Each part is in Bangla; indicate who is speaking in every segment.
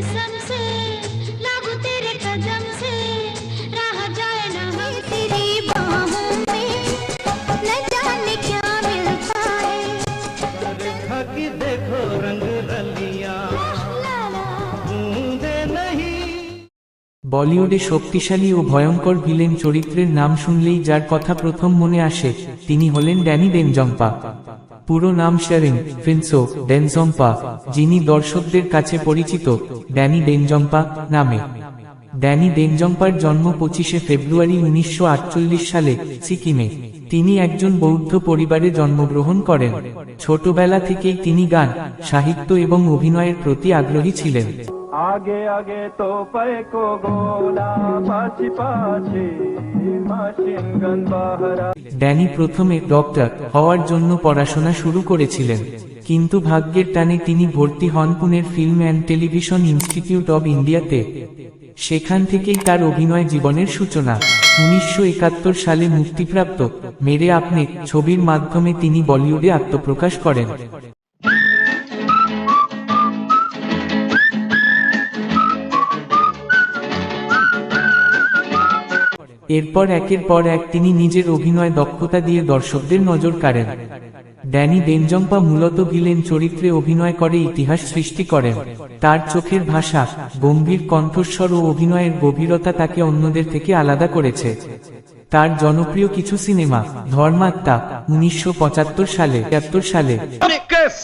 Speaker 1: कसम से लागू तेरे कदम से रहा जाए ना हम तेरी बाहों में न जाने क्या मिलता है
Speaker 2: देखा कि देखो रंग रलिया
Speaker 1: ला ला
Speaker 2: बूंदे नहीं
Speaker 3: বলিউডে শক্তিশালী ও ভয়ঙ্কর ভিলেন চরিত্রের নাম শুনলেই যার কথা প্রথম মনে আসে তিনি হলেন ড্যানি ডেনজম্পা পুরো নাম শেরিং, ফিনসো, ডেনজম্পা, যিনি দর্শকদের কাছে পরিচিত, ড্যানি ডেনজম্পা নামে। ড্যানি ডেনজম্পার জন্ম পঁচিশে ফেব্রুয়ারি উনিশশো আটচল্লিশ সালে সিকিমে। তিনি একজন বৌদ্ধ পরিবারে জন্মগ্রহণ করেন। ছোটবেলা থেকেই তিনি গান, সাহিত্য এবং অভিনয়ের প্রতি আগ্রহী ছিলেন।
Speaker 4: আগে আগে তো পাইকো গোলা গন
Speaker 3: ড্যানি প্রথমে ডক্টর হওয়ার জন্য পড়াশোনা শুরু করেছিলেন, কিন্তু ভাগ্যের টানে তিনি ভর্তি হন পুনের film and television institute of ইন্ডিয়াতে। সেখান থেকেই তার অভিনয় জীবনের সূচনা। উনিশশো একাত্তর সালে মুক্তিপ্রাপ্ত মেরে আপনি ছবির মাধ্যমে তিনি বলিউডে আত্মপ্রকাশ করেন। এরপর একের পর এক তিনি নিজের অভিনয় দক্ষতা দিয়ে দর্শকদের নজর কাড়েন। ড্যানি ডেনজম্পা মূলত ভিলেন চরিত্রে অভিনয় করে, ইতিহাস সৃষ্টি করেন। তার চোখের ভাষা, গম্ভীর কণ্ঠস্বর ও অভিনয়ের গভীরতা তাকে অন্যদের থেকে আলাদা করেছে। তার জনপ্রিয় কিছু সিনেমা, ধর্মাত্মা, উনিশশো পঁচাত্তর সালে
Speaker 5: একাত্তর সালে।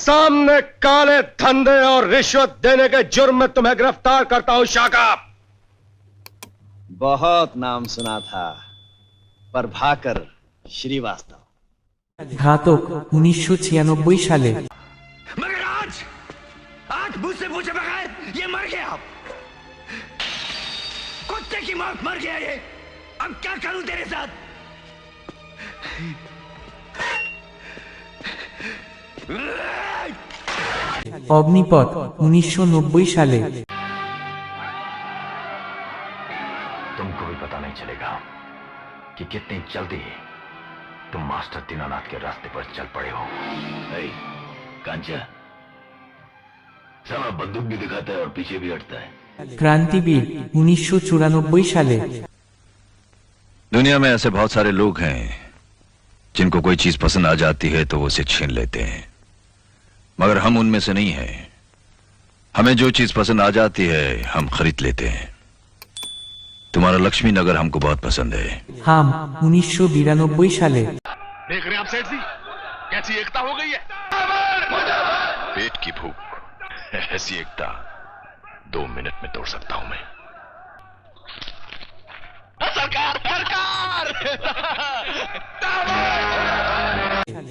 Speaker 5: সামনে কালে ধন্দে ও রিশ্বত দেনে কে জুর্ম তুমে গ্রেফতার করতা হুঁ শাখা
Speaker 6: बहुत नाम सुना था पर भाकर श्रीवास्तव।
Speaker 3: घातक उन्नीस सौ छियानबे साले।
Speaker 5: मगर आज आँख मुझ से पूछे बगैर ये मर गया कुत्ते की मौत मर गया ये। अब क्या करूँ तेरे साथ?
Speaker 3: अग्निपथ उन्नीस सौ नब्बे साले।
Speaker 7: तुमको भी पता नहीं चलेगा कि कितनी जल्दी तुम मास्टर दीनानाथ के रास्ते पर चल पड़े हो। कांचा सारा बंदूक भी दिखाता है और पीछे भी हटता है।
Speaker 3: क्रांति भी उन्नीस सौ साले।
Speaker 7: दुनिया में ऐसे बहुत सारे लोग हैं जिनको कोई चीज़ पसंद आ जाती है तो वो उसे छीन लेते हैं। मगर हम उनमें से नहीं हैं। हमें जो चीज़ पसंद आ जाती है हम खरीद लेते हैं। तुम्हारा लक्ष्मी नगर हमको बहुत पसंद है
Speaker 3: হাম উনিশশো সালে
Speaker 5: देख रहे हैं आप सेठ जी कैसी एकता हो गई है
Speaker 7: पेट की भूख ऐसी एकता दो मिनट में तोड़ सकता हूं मैं
Speaker 5: सरकार सरकार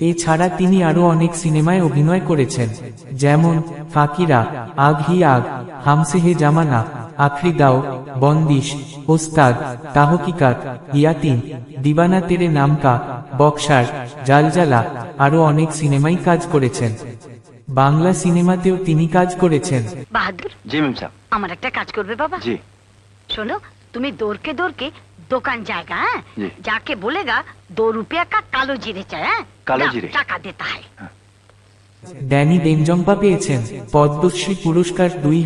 Speaker 3: এছাড়া তিনি আরো অনেক সিনেমায় অভিনয় করেছেন যেমন ফাকিরা আগ হি আগ হামসে হে জামানা আফ্রিদাও বন্দিশ ওস্তাদ তাহকিকাত ইয়াতিন দিবানা তেরে নামকা বক্সার জালজালা আরও অনেক সিনেমাই কাজ করেছেন। বাংলা সিনেমাতেও তিনি কাজ করেছেন।
Speaker 8: বাহাদুর। আমার একটা কাজ করবে বাবা। শোনো তুমি দোরকে দোরকে
Speaker 6: দোকান
Speaker 8: জায়গা হ্যাঁ? যাকে বলেগা দো রুপিয়া কালো জিরে চায়
Speaker 6: হ্যাঁ?
Speaker 8: কালো
Speaker 6: জিরে।
Speaker 8: টাকা দিতে হয়।
Speaker 3: ড্যানি ডেনজম্পা পেয়েছেন পদ্মশ্রী পুরস্কার দুই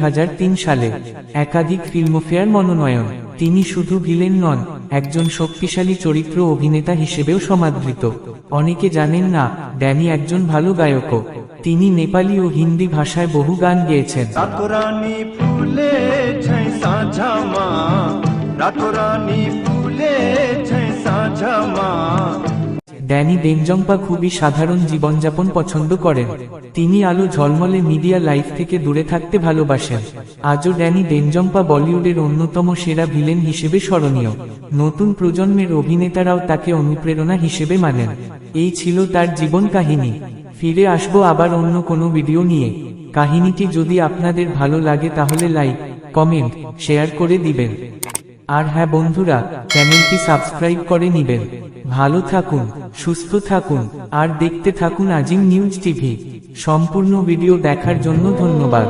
Speaker 3: সালে। একাধিক ফিল্মফেয়ার মনোনয়ন। তিনি শুধু ভিলেন নন, একজন শক্তিশালী চরিত্র অভিনেতা হিসেবেও সমাদৃত। অনেকে জানেন না, ড্যানি একজন ভালো গায়কও। তিনি নেপালি ও হিন্দি ভাষায় বহু গান গেয়েছেন।
Speaker 4: রাতরানী ফুলে
Speaker 3: ড্যানি ডেনজম্পা খুবই সাধারণ জীবনযাপন পছন্দ করেন। তিনি আলো ঝলমলে মিডিয়া লাইফ থেকে দূরে থাকতে ভালোবাসেন। আজও ড্যানি ডেনজম্পা বলিউডের অন্যতম সেরা ভিলেন হিসেবে স্মরণীয়। নতুন প্রজন্মের অভিনেতারাও তাকে অনুপ্রেরণা হিসেবে মানেন। এই ছিল তার জীবন কাহিনী। ফিরে আসব আবার অন্য কোনো ভিডিও নিয়ে। কাহিনীটি যদি আপনাদের ভালো লাগে তাহলে লাইক, কমেন্ট, শেয়ার করে দিবেন। আর হ্যাঁ বন্ধুরা, চ্যানেলটি সাবস্ক্রাইব করে নিবেন। ভালো থাকুন। সুস্থ থাকুন আর দেখতে থাকুন আজিম নিউজ টিভি। সম্পূর্ণ ভিডিও দেখার জন্য ধন্যবাদ।